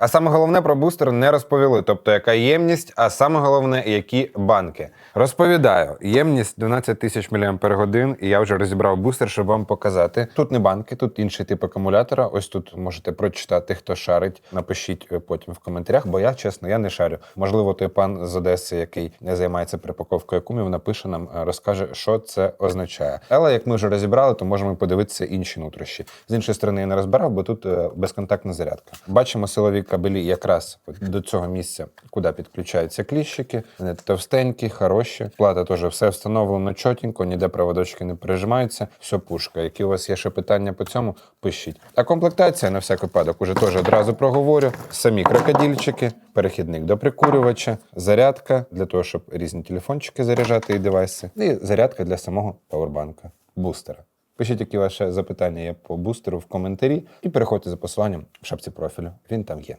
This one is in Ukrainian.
А саме головне про бустер не розповіли, тобто яка ємність, а саме головне, які банки. Розповідаю, ємність 12 тисяч мАч, і я вже розібрав бустер, щоб вам показати. Тут не банки, тут інший тип акумулятора. Ось тут можете прочитати, хто шарить. Напишіть е, потім в коментарях, бо я чесно, я не шарю. Можливо, той пан з Одеси, який не займається припаковкою кумів, напише нам, е, розкаже, що це означає. Але як ми вже розібрали, то можемо подивитися інші нутрощі. З іншої сторони, я не розбирав, бо тут е, безконтактна зарядка. Бачимо силові кабелі якраз до цього місця, куди підключаються кліщики. Вони товстенькі, хороші. Плата теж все встановлено чотенько, ніде проводочки не пережимаються. Все пушка. Які у вас є ще питання по цьому, пишіть. А комплектація на всяк випадок уже теж одразу проговорю. Самі крокодильчики, перехідник до прикурювача, зарядка для того, щоб різні телефончики заряджати і девайси, і зарядка для самого павербанка, бустера. Пишіть, які ваші запитання є по бустеру в коментарі, і переходьте за посиланням в шапці профілю. Він там є.